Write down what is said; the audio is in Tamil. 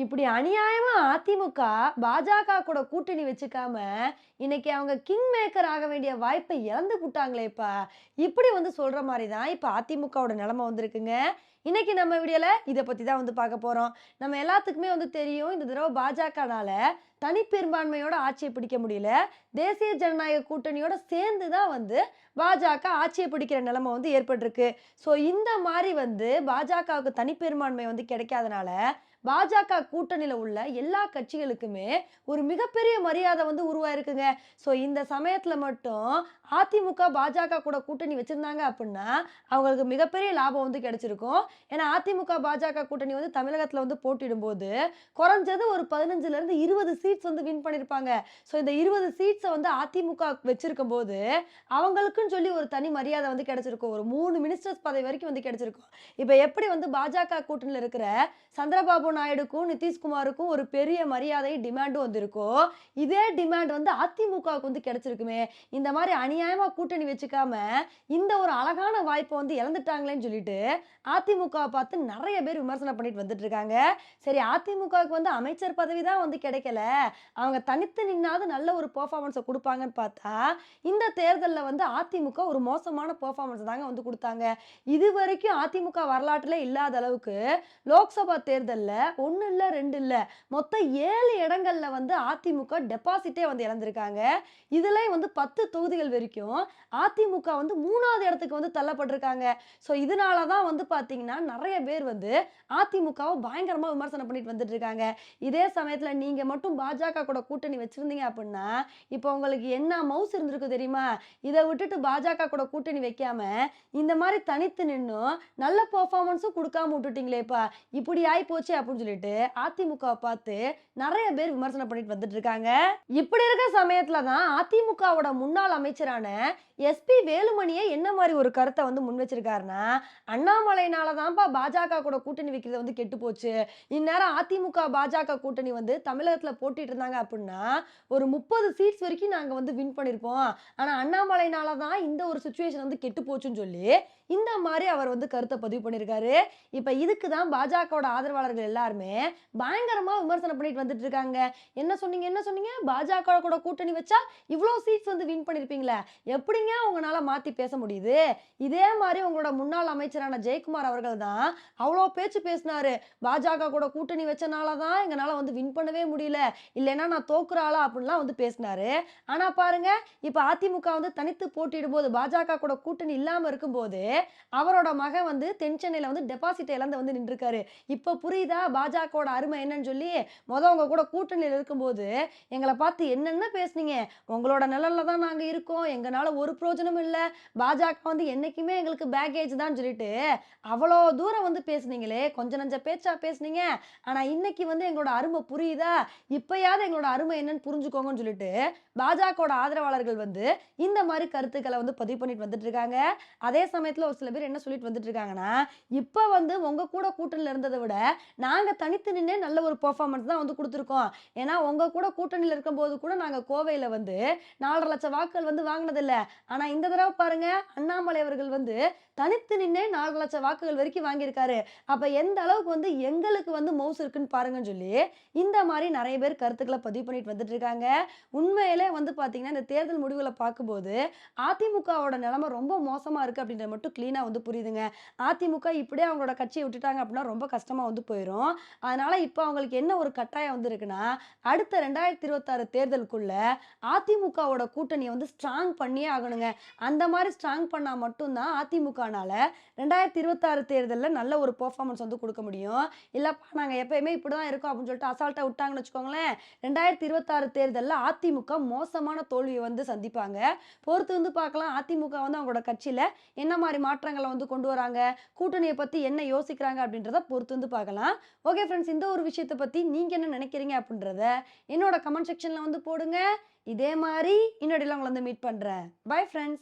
இப்படி அநியாயமா அதிமுக பாஜக கூட கூட்டணி வச்சுக்காம இன்னைக்கு அவங்க கிங் மேக்கர் ஆக வேண்டிய வாய்ப்பை இழந்து விட்டாங்களேப்பா இப்படி வந்து சொல்ற மாதிரி தான் இப்போ அதிமுகவோட நிலைமை வந்திருக்குங்க. இன்னைக்கு நம்ம வீடியோல இதை பத்தி தான் வந்து பார்க்க போறோம். நம்ம எல்லாத்துக்குமே வந்து தெரியும் இந்த தடவை பாஜகனால தனிப்பெரும்பான்மையோட ஆட்சியை பிடிக்க முடியல. தேசிய ஜனநாயக கூட்டணியோட சேர்ந்து தான் வந்து பாஜக ஆட்சியை பிடிக்கிற நிலைமை வந்து ஏற்பட்டிருக்கு. ஸோ இந்த மாதிரி வந்து பாஜகவுக்கு தனிப்பெரும்பான்மை வந்து கிடைக்காதனால பாஜக கூட்டணியில் உள்ள எல்லா கட்சிகளுக்குமே ஒரு மிகப்பெரிய மரியாதை வந்து உருவாயிருக்குங்க. ஸோ இந்த சமயத்தில் மட்டும் அதிமுக பாஜக கூட கூட்டணி வச்சுருந்தாங்க அப்படின்னா அவங்களுக்கு மிகப்பெரிய லாபம் வந்து கிடைச்சிருக்கும். ஏன்னா அதிமுக பாஜக கூட்டணி வந்து தமிழகத்தில் வந்து போட்டிடும்போது குறைஞ்சது ஒரு பதினஞ்சுலேருந்து இருபது சீட்ஸ் வந்து வின் பண்ணியிருப்பாங்க ஸோ இந்த இருபது சீட்ஸை வந்து அதிமுக வச்சிருக்கும் போது அவங்களுக்குன்னு சொல்லி ஒரு தனி மரியாதை வந்து கிடைச்சிருக்கும். ஒரு மூணு மினிஸ்டர்ஸ் பதவி வரைக்கும் வந்து கிடைச்சிருக்கும். இப்போ எப்படி வந்து பாஜக கூட்டணியில் இருக்கிற சந்திரபாபு நாயுடுக்கும் நிதிஷ்குமாருக்கும் ஒரு பெரிய மரியாதை டிமாண்டும் வந்திருக்கோ இதே டிமாண்ட் வந்து அதிமுகவுக்கு வந்து கிடைச்சிருக்குமே. இந்த மாதிரி அநியாயமாக கூட்டணி வச்சுக்காம இந்த ஒரு அழகான வாய்ப்பை வந்து இழந்துட்டாங்களேன்னு சொல்லிட்டு அதிமுகவை பார்த்து நிறைய பேர் விமர்சனம் பண்ணிட்டு வந்துட்டு இருக்காங்க. சரி அதிமுகவுக்கு வந்து அமைச்சர் பதவி தான் வந்து கிடைக்கல. அவங்க தனித்து நின்னாவது நல்ல ஒரு பர்ஃபார்மன்ஸை கொடுப்பாங்கன்னு பார்த்தா இந்த தேர்தலில் வந்து அதிமுக ஒரு மோசமான பர்ஃபார்மன்ஸ் தாங்க வந்து கொடுத்தாங்க. இது வரைக்கும் அதிமுக வரலாற்றில் இல்லாத அளவுக்கு லோக்சபா தேர்தலில் ஒன்று இல்லை ரெண்டு இல்லை. மொத்தம் ஏழு இடங்கள்ல வந்து அதிமுக டெபாசிட்டே வந்து இழந்திருக்காங்க. இதுலேயும் வந்து பத்து தொகுதிகள் வரைக்கும் அதிமுக வந்து மூணாவது இடத்துக்கு வந்து தள்ளப்பட்டிருக்காங்க. ஸோ இதனால தான் வந்து பார்த்தீங்கன்னா நிறைய பேர் வந்து அதிமுகவை பயங்கரமாக விமர்சனம் பண்ணிட்டு வந்துட்டு இருக்காங்க இதே சமயத்தில் நீங்கள் மட்டும் பாஜக கூட கூட்டணி வச்சுருந்தீங்க அப்படின்னா இப்போ உங்களுக்கு என்ன மவுஸ் இருந்திருக்கு தெரியுமா? இதை விட்டுட்டு பாஜக கூட கூட்டணி வைக்காம இந்த மாதிரி தனித்து நின்னும் நல்ல பர்ஃபார்மன்ஸும் கொடுக்காம விட்டுட்டீங்களேப்பா. இப்படி ஆகி போச்சு அப்படின்னு அப்படின்னு சொல்லிட்டு அதிமுகவை பார்த்து நிறைய பேர் விமர்சனம் பண்ணிட்டு வந்துட்டு இருக்காங்க இப்படி இருக்க சமயத்துல தான் அதிமுகவோட முன்னாள் அமைச்சரான எஸ்பி வேலுமணியே என்ன மாதிரி ஒரு கருத்தை வந்து முன் வச்சிருக்காருன்னா அண்ணாமலையினால தான்ப்பா பாஜக கூட கூட்டணி வைக்கிறது வந்து கெட்டு போச்சு. இந்நேரம் அதிமுக பாஜக கூட்டணி வந்து தமிழகத்தில் போட்டிட்டு இருந்தாங்க அப்படின்னா ஒரு முப்பது சீட்ஸ் வரைக்கும் நாங்கள் வந்து வின் பண்ணியிருப்போம் ஆனால் அண்ணாமலையினால தான் இந்த ஒரு சுச்சுவேஷன் வந்து கெட்டு போச்சுன்னு சொல்லி இந்த மாதிரி அவர் வந்து கருத்தை பதிவு பண்ணியிருக்காரு இப்போ இதுக்கு தான் பாஜகவோட ஆதரவாளர்கள் எல்லாருமே பயங்கரமாக விமர்சனம் பண்ணிட்டு வந்துட்டு இருக்காங்க. என்ன சொன்னீங்க என்ன சொன்னீங்க? பாஜக கூட கூட்டணி வச்சா இவ்வளோ சீட்ஸ் வந்து வின் பண்ணியிருப்பீங்களே எப்படிங்க உங்களால் மாற்றி பேச முடியுது? இதே மாதிரி உங்களோட முன்னாள் அமைச்சரான ஜெயக்குமார் அவர்கள் தான் அவ்வளோ பேச்சு பேசினாரு. பாஜக கூட கூட்டணி வச்சனால தான் எங்களால் வந்து வின் பண்ணவே முடியல. இல்லைன்னா நான் தோக்குறாளா அப்படின்லாம் வந்து பேசினாரு. ஆனால் பாருங்க இப்போ அதிமுக வந்து தனித்து போட்டியிடும் போது பாஜக கூட கூட்டணி இல்லாமல் இருக்கும்போது அவரோட மகன் வந்து தென் சென்னையில வந்து டெபாசிட்டை இழந்து வந்து நின்றுருக்காரு. இப்போ புரியுதா? பாஜகவோட அருமை என்னன்னு சொல்லி முத உங்க கூட கூட்டணியில் இருக்கும்போது எங்களை பார்த்து என்னென்ன பேசுனீங்க? உங்களோட நிழலில் தான் நாங்க இருக்கோம். எங்களால் ஒரு பிரயோஜனமும் இல்லை. பாஜக வந்து என்னைக்குமே எங்களுக்கு பேக்கேஜ் தான் சொல்லிட்டு அவ்வளோ தூரம் வந்து பேசுனீங்களே. கொஞ்ச நஞ்ச பேச்சா பேசுனீங்க. ஆனா இன்னைக்கு வந்து எங்களோட அருமை புரியுதா? இப்பயாவது எங்களோட அருமை என்னன்னு புரிஞ்சுக்கோங்கன்னு சொல்லிட்டு பாஜகவோட ஆதரவாளர்கள் வந்து இந்த மாதிரி கருத்துக்களை வந்து பதிவு பண்ணிட்டு வந்துட்டு இருக்காங்க. அதே சமயத்தில் ஒரு சில பேர் என்ன சொல்லிட்டு வந்துட்டு இருக்காங்கன்னா இப்போ வந்து உங்க கூட கூட்டணியில் இருந்ததை விட நாங்க தனித்து நின்று நல்ல ஒரு பர்ஃபார்மன்ஸ் தான் வந்து கொடுத்துருக்கோம். ஏன்னா உங்க கூட கூட்டணியில் இருக்கும்போது கூட நாங்க கோவையில வந்து நாலரை லட்சம் வாக்குகள் வந்து வாங்கினதில்லை. ஆனா இந்த தடவை பாருங்க அண்ணாமலை அவர்கள் வந்து தனித்து நின்று நாலரை லட்சம் வாக்குகள் வரைக்கும் வாங்கியிருக்காரு. அப்ப எந்த அளவுக்கு வந்து எங்களுக்கு வந்து மவுஸ் இருக்குன்னு பாருங்கன்னு சொல்லி இந்த மாதிரி நிறைய பேர் கருத்துக்களை பதிவு பண்ணிட்டு வந்துட்டு இருக்காங்க உண்மையிலே வந்து பார்த்தீங்கன்னா இந்த தேர்தல் முடிவுகளை பார்க்கும்போது அதிமுகவோட நிலைமை ரொம்ப மோசமா இருக்கு அப்படின்றத மட்டும் கிளீனா வந்து புரியுதுங்க. அதிமுக இப்படியே அவங்களோட கட்சியை விட்டுட்டாங்க அப்படின்னா ரொம்ப கஷ்டமா வந்து போயிடும் அதனால இப்போ அவங்களுக்கு என்ன ஒரு கட்டாயம் வந்து இருக்குன்னா அடுத்த ரெண்டாயிரத்தி இருபத்தாறு தேர்தலுக்குள்ள அதிமுகவோட கூட்டணியை வந்து ஸ்ட்ராங் பண்ணியே ஆகணுங்க. அந்த மாதிரி ஸ்ட்ராங் பண்ணால் மட்டும்தான் அதிமுகனால ரெண்டாயிரத்தி இருபத்தாறு தேர்தலில் நல்ல ஒரு பர்ஃபார்மன்ஸ் வந்து கொடுக்க முடியும். இல்லைப்பா நாங்கள் எப்பயுமே இப்படி தான் இருக்கோம் அப்படின்னு சொல்லிட்டு அசால்ட்டாக விட்டாங்கன்னு வச்சுக்கோங்களேன். ரெண்டாயிரத்தி இருபத்தாறு தேர்தலில் அதிமுக மோசமான தோல்வியை வந்து சந்திப்பாங்க. பொறுத்து வந்து பார்க்கலாம் அதிமுக வந்து அவங்களோட கட்சியில் என்ன மாதிரி மாற்றங்களை வந்து கொண்டு வராங்க. கூட்டணியை பற்றி என்ன யோசிக்கிறாங்க அப்படின்றத பொறுத்து வந்து பார்க்கலாம். ஓகே ஃப்ரெண்ட்ஸ் இந்த ஒரு விஷயத்தை பற்றி நீங்கள் என்ன நினைக்கிறீங்க அப்படின்றத என்னோட கமெண்ட் செக்ஷனில் வந்து போடுங்க. இதே மாதிரி இன்னொடையில் உங்களை வந்து மீட் பண்ணுறேன் பை ஃப்ரெண்ட்ஸ்